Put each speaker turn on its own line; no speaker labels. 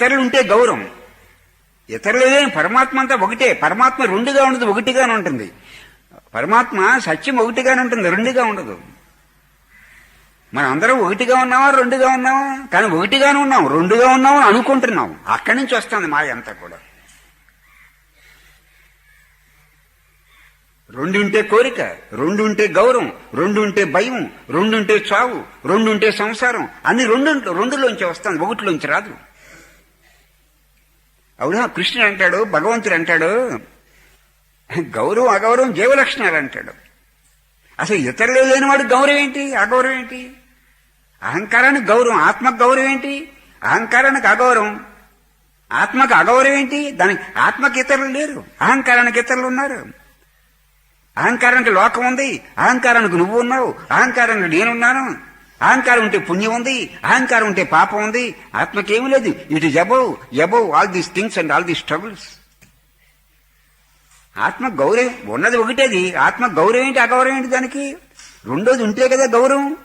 ఇతరులు ఉంటే గౌరవం. ఇతరులు లేని పరమాత్మ అంతా ఒకటే. పరమాత్మ రెండుగా ఉండదు ఒకటిగానే ఉంటుంది. పరమాత్మ సత్యం ఒకటిగానే ఉంటుంది రెండుగా ఉండదు. మనం అందరం ఒకటిగా ఉన్నామా రెండుగా ఉన్నామా? కానీ ఒకటిగానే ఉన్నాం రెండుగా ఉన్నామని అనుకుంటున్నాం. అక్కడి నుంచి వస్తుంది మాయ అంతా కూడా. రెండుంటే కోరిక రెండుంటే గౌరవం రెండుంటే భయం రెండుంటే చావు రెండుంటే సంసారం. అన్ని రెండు రెండులోంచి వస్తుంది ఒకటిలోంచి రాదు. అవునా? కృష్ణుడు అంటాడు భగవంతుడు అంటాడు. గౌరవం అగౌరవం జీవలక్షణాలు అంటాడు. అసలు ఇతరులు లేనివాడు గౌరవం ఏంటి? అగౌరవం ఏంటి? అహంకారానికి గౌరవం ఆత్మకు గౌరవం ఏంటి? అహంకారానికి అగౌరవం. ఆత్మకు అగౌరవం ఏంటి? దానికి ఆత్మకి ఇతరులు లేరు. అహంకారానికి ఇతరులు ఉన్నారు. అహంకారానికి లోకం ఉంది. అహంకారానికి నువ్వు ఉన్నావు. అహంకారానికి నేనున్నాను. అహంకారం ఉంటే పుణ్యం ఉంది అహంకారం ఉంటే పాపం ఉంది ఆత్మకేమీ లేదు. It is above above all these things and all these struggles ఆత్మ గౌరవం ఉన్నది ఒకటేది. ఆత్మ గౌరవం ఏంటి అగౌరవం ఏంటి దానికి? రెండోది ఉంటే కదా గౌరవం.